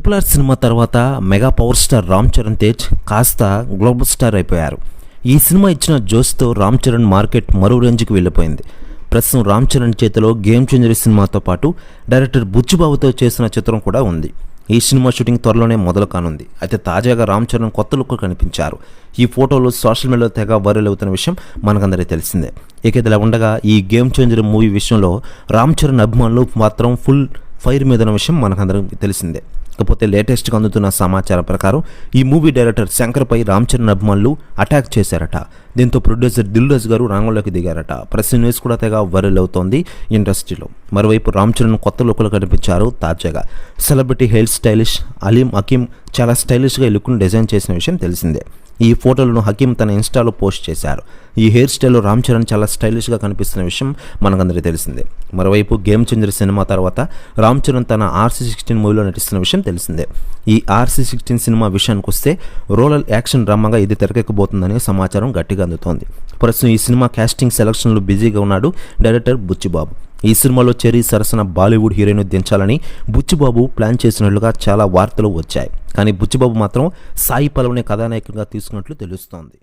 Triple R cinema తర్వాత mega power star Ram Charan Tej కాస్త global star అయిపోయారు. ఈ సినిమా ఇచ్చిన జోస్తో రామ్ చరణ్ మార్కెట్ మరో రేంజ్కి వెళ్ళిపోయింది. ప్రస్తుతం రామ్ చరణ్ చేతిలో గేమ్ చేంజర్ సినిమాతో పాటు డైరెక్టర్ బుచ్చిబాబుతో చేసిన చిత్రం కూడా ఉంది. ఈ సినిమా షూటింగ్ త్వరలోనే మొదలు కానుంది. అయితే తాజాగా రామ్ చరణ్ కొత్త లుక్ కనిపించారు. ఈ ఫోటోలు సోషల్ మీడియాలో తెగ వైరల్ అవుతున్న విషయం మనకందరికీ తెలిసిందే. ఇక ఇలా ఉండగా ఈ గేమ్ చేంజర్ మూవీ విషయంలో రామ్ చరణ్ అభిమానులు మాత్రం ఫుల్ ఫైర్ మీద ఉన్న విషయం మనకందరం తెలిసిందే. ఇకపోతే లేటెస్ట్గా అందుతున్న సమాచారం ప్రకారం ఈ మూవీ డైరెక్టర్ శంకర్పై రామ్ చరణ్ అభిమానులు అటాక్ చేశారట. దీంతో ప్రొడ్యూసర్ దిల్రాజ్ గారు రంగంలోకి దిగారట. ప్రెస్ న్యూస్ కూడా తెగ వైరల్ అవుతోంది ఇండస్ట్రీలో. మరోవైపు రామ్ చరణ్ కొత్త లోకలు కనిపించారు తాజాగా. Celebrity hair stylish Aleem Hakim చాలా స్టైలిష్గా ఈ లుక్ను డిజైన్ చేసిన విషయం తెలిసిందే. ఈ ఫోటోలను హకీం తన ఇన్స్టాలో పోస్ట్ చేశారు. ఈ హెయిర్ స్టైల్లో రామ్ చరణ్ చాలా స్టైలిష్గా కనిపిస్తున్న విషయం మనకందరికీ తెలిసిందే. మరోవైపు గేమ్ చంద్ర సినిమా తర్వాత రామ్ చరణ్ తన ఆర్సీ సిక్స్టీన్ మూవీలో నటిస్తున్న విషయం తెలిసిందే. ఈ ఆర్సీ సిక్స్టీన్ సినిమా విషయానికి వస్తే రోలల్ యాక్షన్ డ్రామాగా ఇది తెరకెక్కబోతుందనే సమాచారం గట్టిగా అందుతోంది. ప్రస్తుతం ఈ సినిమా కాస్టింగ్ సెలక్షన్లో బిజీగా ఉన్నాడు డైరెక్టర్ బుచ్చిబాబు. ఈ సినిమాలో చెరీ సరసన బాలీవుడ్ హీరోయిన్ దించాలని బుచ్చిబాబు ప్లాన్ చేసినట్లుగా చాలా వార్తలు వచ్చాయి. కానీ బుచ్చిబాబు మాత్రం సాయి పలవనే కథానాయకుడిగా తీసుకున్నట్లు తెలుస్తోంది.